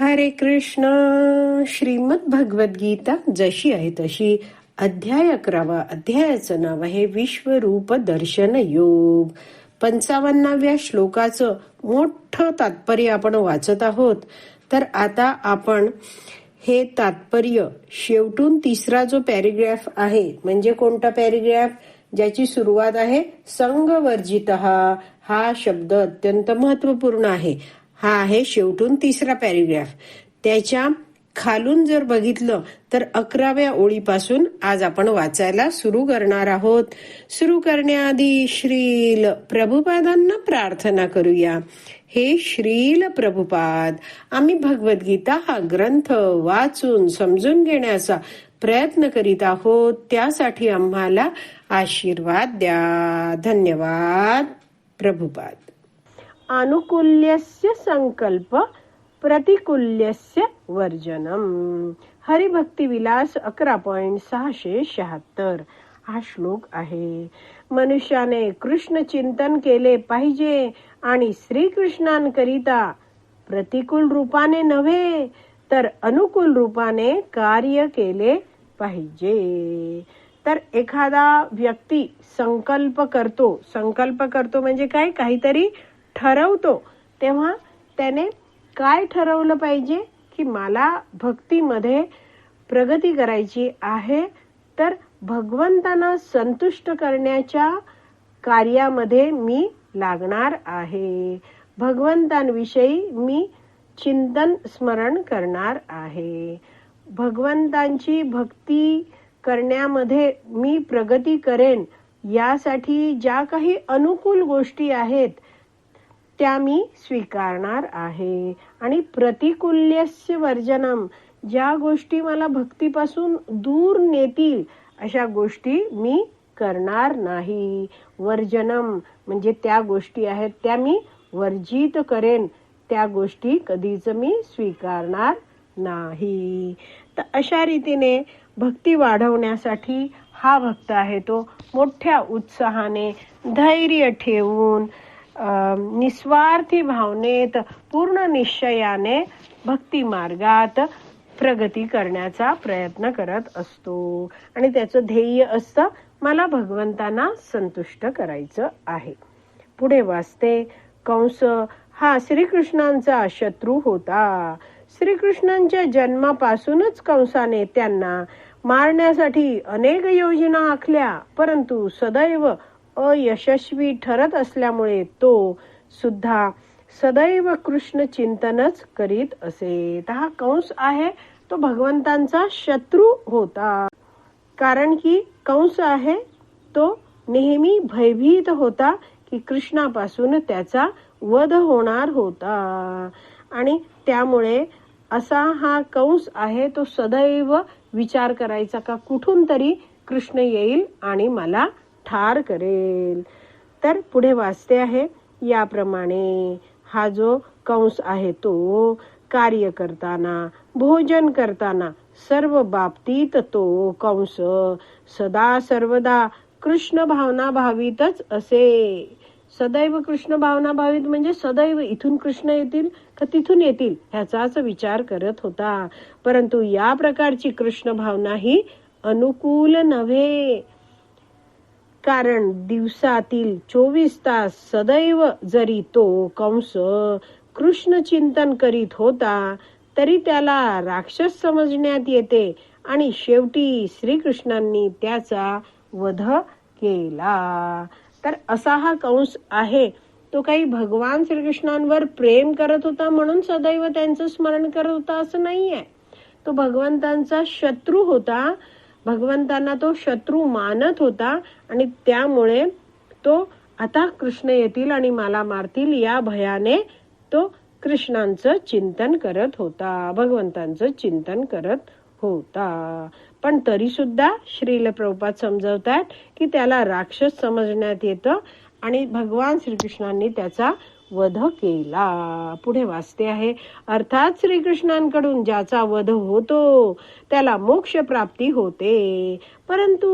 हरे कृष्ण. श्रीमद भगवद्गीता जशी आहे तशी अध्याय अकरावा अध्यायाचं नाव आहे विश्वरूप दर्शन योग. पंचावन्नाव्या श्लोकाचं मोठं तात्पर्य आपण वाचत आहोत. तर आता आपण हे तात्पर्य शेवटून तिसरा जो पॅरेग्राफ आहे म्हणजे कोणता पॅरेग्राफ? ज्याची सुरुवात आहे संघवर्जित हा शब्द अत्यंत महत्त्वपूर्ण आहे. हा आहे शेवटून तिसरा पॅरेग्राफ त्याच्या खालून जर बघितलं तर अकराव्या ओळीपासून आज आपण वाचायला सुरू करणार आहोत. सुरू करण्याआधी श्रील प्रभुपादांना प्रार्थना करूया. हे श्रील प्रभुपाद आम्ही भगवद्गीता हा ग्रंथ वाचून समजून घेण्याचा प्रयत्न करीत आहोत. त्यासाठी आम्हाला आशीर्वाद द्या. धन्यवाद प्रभुपाद. अनुकूल्यस्य संकल्प प्रतिकूल्यस्य वर्जनम। हरिभक्ती विलास अकरा पॉइंट सहाशे शहात्तर। हा श्लोक आहे. मनुष्याने कृष्ण चिंतन केले पाहिजे आणि श्रीकृष्णांकरिता प्रतिकूल रूपाने नव्हे तर अनुकूल रूपाने कार्य केले पाहिजे. तर एखादा व्यक्ती संकल्प करतो संकल्प करतो म्हणजे काय? काहीतरी ठरवतो तेव्हा त्याने काय ठरवलं पाहिजे की मला भक्तीमध्ये प्रगती करायची आहे तर भगवंतांना संतुष्ट करण्याच्या कार्यामध्ये मी लागणार आहे. भगवंतांविषयी मी चिंतन स्मरण करणार आहे. भगवंतांची भक्ती करण्यामध्ये मी प्रगती करेन यासाठी ज्या काही अनुकूल गोष्टी आहेत त्या मी स्वीकारणार आहे. आणि प्रतिकूल्यस्य वर्जनम ज्या गोष्टी मला भक्तीपासून दूर नेतील अशा गोष्टी मी करणार नाही. वर्जनम म्हणजे त्या गोष्टी आहेत त्या मी वर्जित करेन त्या गोष्टी कधीच मी स्वीकारणार नाही. तर अशा रीतीने भक्ती वाढवण्यासाठी हा भक्त आहे तो मोठ्या उत्साहाने धैर्य ठेवून निस्वार्थी भावनेत पूर्ण निश्चयाने भक्ती मार्गात प्रगती करण्याचा प्रयत्न करत असतो. आणि त्याचं ध्येय असतं मला भगवंतांना संतुष्ट करायचं आहे. पुढे वाचते कंस हा श्रीकृष्णांचा शत्रू होता. श्रीकृष्णांच्या जन्मापासूनच कंसाने त्यांना मारण्यासाठी अनेक योजना आखल्या परंतु सदैव अयशस्वी ठरत असल्यामुळे तो सुद्धा सदैव कृष्ण चिंतनच करीत असे हा कंस आहे तो भगवंतांचा शत्रू होता. कारण की कंस आहे तो नेहमी भयभीत होता की कृष्णापासून त्याचा वध होणार होता. आणि त्यामुळे असा हा कंस आहे तो सदैव विचार करायचा का? कुठून तरी कृष्ण येईल आणि मला ठार करेल. तर पुढे वाचते आहे याप्रमाणे हा जो कंस आहे तो कार्य करताना भोजन करताना सर्व बाबतीत तो कंस सदा सर्वदा कृष्ण भावना भावितच असे. सदैव कृष्ण भावना भावित म्हणजे सदैव इथून कृष्ण येतील का तिथून येतील ह्याचाच विचार करत होता. परंतु या प्रकारची कृष्ण भावना ही अनुकूल नव्हे. कारण दिवसातील चोवीस तास सदैव जरी तो कंस कृष्ण चिंतन करीत होता तरी त्याला राक्षस समजण्यात येते आणि शेवटी श्रीकृष्णांनी त्याचा वध केला. तर असा हा कंस आहे. तो काही भगवान श्रीकृष्णांवर प्रेम करत होता म्हणून सदैव त्यांचं स्मरण करत होता असं नाहीये. तो भगवंतांचा शत्रू होता भगवंतांना तो शत्रू मानत होता आणि त्यामुळे तो आता कृष्ण येतील आणि मला मारतील या भयाने तो कृष्णांचं चिंतन करत होता भगवंतांचं चिंतन करत होता. पण तरी सुद्धा श्रील प्रभुपात समजवतात की त्याला राक्षस समजण्यात येतं आणि भगवान श्रीकृष्णांनी त्याचा वध केला. पुढे वाचते आहे अर्थात श्रीकृष्णांकडून ज्याचा वध होतो त्याला मोक्ष प्राप्ती होते. परंतु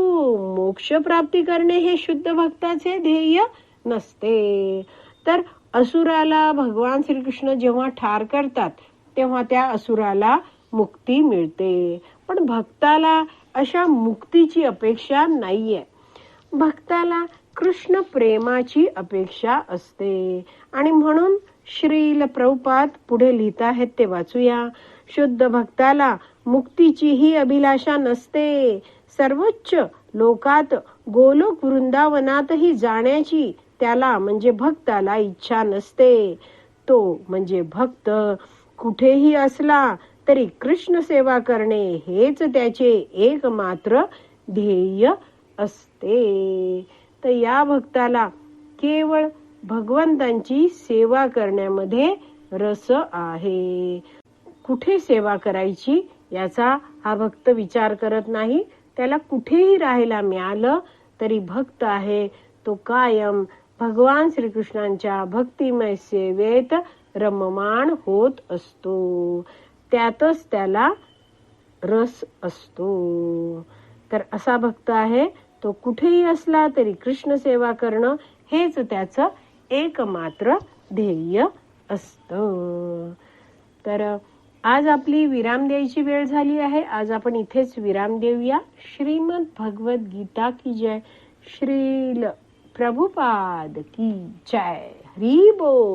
मोक्ष प्राप्ती करणे हे शुद्ध भक्ताचे ध्येय नसते. तर असुराला भगवान श्रीकृष्ण जेव्हा ठार करतात तेव्हा त्या असुराला मुक्ती मिळते. पण भक्ताला अशा मुक्तीची अपेक्षा नाहीये. भक्ताला कृष्ण प्रेमाची अपेक्षा असते. आणि म्हणून श्रील प्रभुपाद पुढे लिहित आहेत ते वाचूया. शुद्ध भक्ताला मुक्तीची ही अभिलाषा नसते. सर्वोच्च लोकात गोलोक वृंदावनातही जाण्याची त्याला म्हणजे भक्ताला इच्छा नसते. तो म्हणजे भक्त. कुठेही असला तरी कृष्ण सेवा करणे हेच त्याचे एकमात्र ध्येय असते. तर या भक्ताला केवळ भगवंतांची सेवा करण्यामध्ये रस आहे. कुठे सेवा करायची याचा हा भक्त विचार करत नाही. त्याला कुठेही राहायला मिळालं तरी भक्त आहे. तो कायम भगवान श्रीकृष्णांच्या भक्तिमय सेवेत रममाण होत असतो. त्यातच त्याला रस असतो. तर असा भक्त आहे. तो कुठेही असला तरी कृष्ण सेवा करणं हेच त्याचं एकमात्र ध्येय असत. तर आज आपली विराम द्यायची वेळ झाली आहे. आज आपण इथेच विराम देऊया. श्रीमद भगवत गीता की जय. श्रील प्रभुपाद की जय. हरी बोल.